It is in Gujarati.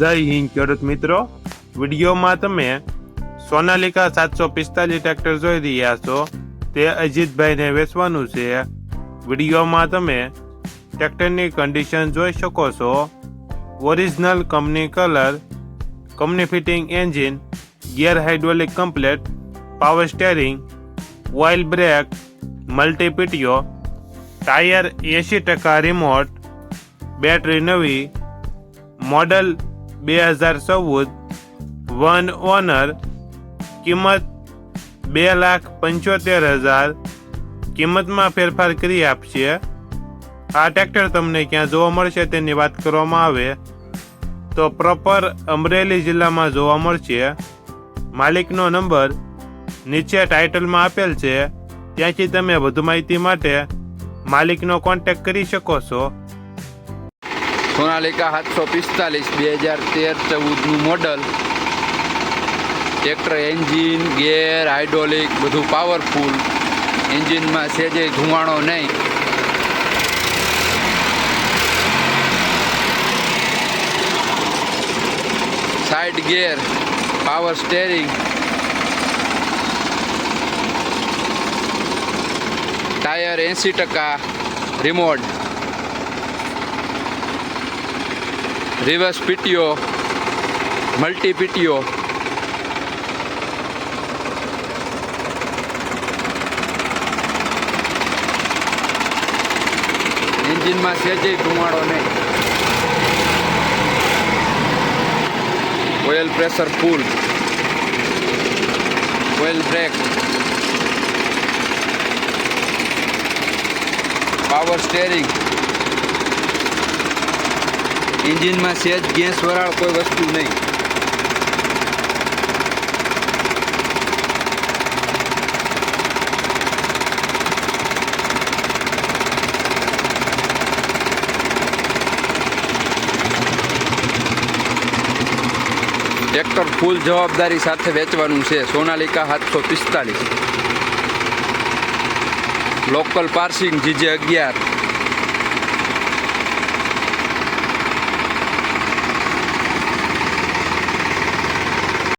જય હિન્દ, ખેડૂત મિત્રો. વિડીયોમાં તમે સોનાલિકા સાતસો પિસ્તાલીસ ટ્રેક્ટર જોઈ રહ્યા છો. તે અજીતભાઈને વેચવાનું છે. વિડીયોમાં તમે ટ્રેક્ટરની કન્ડિશન જોઈ શકો છો. Original company colour company fitting engine gear hydraulic complete power steering oil brake multi PTO tyre એંશી ટકા રિમોટ બેટરી નવી મોડલ બે હજાર ચૌદ, વન ઓનર, કિંમત બે લાખ પંચોતેર હજાર, કિંમતમાં ફેરફાર કરી આપશે. આ ટ્રેક્ટર તમને ક્યાં જોવા મળશે તેની વાત કરવામાં આવે. તો પ્રોપર અમરેલી જિલ્લામાં જોવા મળશે. માલિકનો નંબર નીચે ટાઇટલમાં આપેલ છે. ત્યાંથી તમે વધુ માહિતી માટે માલિકનો કોન્ટેક્ટ કરી શકો છો. સોનાલિકા સાતસો પિસ્તાલીસ, બે હજાર તેર ચૌદનું model tractor engine gear hydraulic બધું પાવરફુલ એન્જિનમાં સેજે ધુમાડો નહીં. Side gear power steering tyre એંસી ટકા remote reverse PTO, multi PTO. એન્જિનમાં સેજે ધુમાડો નહીં. Oil pressure full oil brake. Power steering. એન્જિનમાં સેજ, ગેસ, વરાળ કોઈ વસ્તુ નહીં. ટ્રેક્ટર ફૂલ જવાબદારી સાથે વેચવાનું છે. સોનાલિકા સાતસો પિસ્તાલીસ. લોકલ પાર્સિંગ જીજે અગિયાર.